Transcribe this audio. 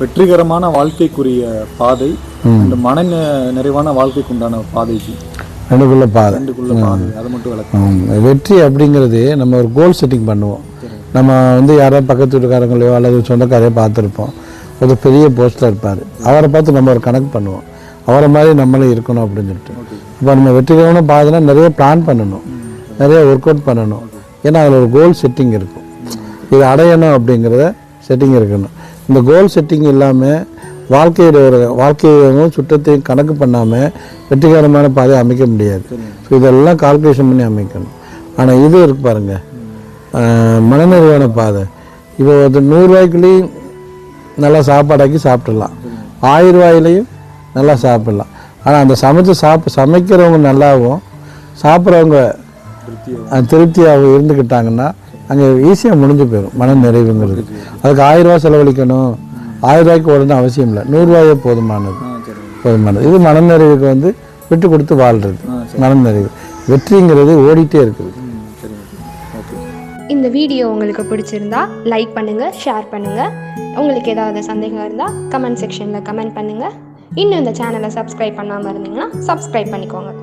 வெற்றிகரமான வாழ்க்கைக்குரிய பாதை இந்த மன நிறைவான வாழ்க்கைக்கு உண்டான பாதை. ரெண்டுக்குள்ள பாதை. ரெண்டுக்குள்ள பாதை. அதை மட்டும் விளக்கம். வெற்றி அப்படிங்கிறது நம்ம ஒரு கோல் செட்டிங் பண்ணுவோம். நம்ம வந்து யாரோ பக்கத்து வீட்டுக்காரங்களையோ அல்லது சொந்தக்காரையோ பார்த்துருப்போம். ஒரு பெரிய போஸ்ட்டில் இருப்பார். அவரை பார்த்து நம்ம ஒரு கணக்கு பண்ணுவோம். அவரை மாதிரி நம்மளும் இருக்கணும் அப்படின்னு சொல்லிட்டு. இப்போ நம்ம வெற்றிகரமான பாதைனா நிறைய பிளான் பண்ணணும். நிறைய ஒர்க் அவுட் பண்ணணும். ஏன்னா அதில் ஒரு கோல் செட்டிங் இருக்கும். இது அடையணும் அப்படிங்கிறத செட்டிங் இருக்கணும். இந்த கோல் செட்டிங் இல்லாமல் வாழ்க்கையோட ஒரு வாழ்க்கையையும் சுற்றத்தையும் கணக்கு பண்ணாமல் வெற்றிகரமான பாதையை அமைக்க முடியாது. ஸோ இதெல்லாம் கால்குலேஷன் பண்ணி அமைக்கணும். ஆனால் இது இருக்கு பாருங்கள் மனநிறைவான பாதை. இப்போ ஒரு நூறுரூவாய்க்குள்ளேயும் நல்லா சாப்பாடாக்கி சாப்பிட்றலாம் ஆயிரம் ரூபாயிலையும் நல்லா சாப்பிடலாம். ஆனால் அந்த சமைச்சு சாப்ப சமைக்கிறவங்க நல்லாவும் சாப்பிட்றவங்க திருப்தியாக இருந்துக்கிட்டாங்கன்னா அங்கே ஈஸியாக முடிஞ்சு போயிடும் மன நிறைவுங்கிறது. அதுக்கு ஆயிரம் ரூபாய் செலவழிக்கணும். ஆயிரம் ரூபாய்க்கு உடனே அவசியம் இல்லை. நூறுரூவாயே போதுமானது. போதுமானது. இது மனநிறைவுக்கு வந்து விட்டு கொடுத்து வாழ்கிறது மனநிறைவு வெற்றிங்கிறது ஓடிட்டே இருக்குது. ம் சரி ஓகே. இந்த வீடியோ உங்களுக்கு பிடிச்சிருந்தா லைக் பண்ணுங்கள் ஷேர் பண்ணுங்கள் உங்களுக்கு ஏதாவது சந்தேகம் இருந்தால் கமெண்ட் செக்ஷனில் கமெண்ட் பண்ணுங்கள் இன்னும் இந்த சேனலை சப்ஸ்கிரைப் பண்ணாமல் இருந்தீங்கன்னா சப்ஸ்கிரைப் பண்ணிக்கோங்க.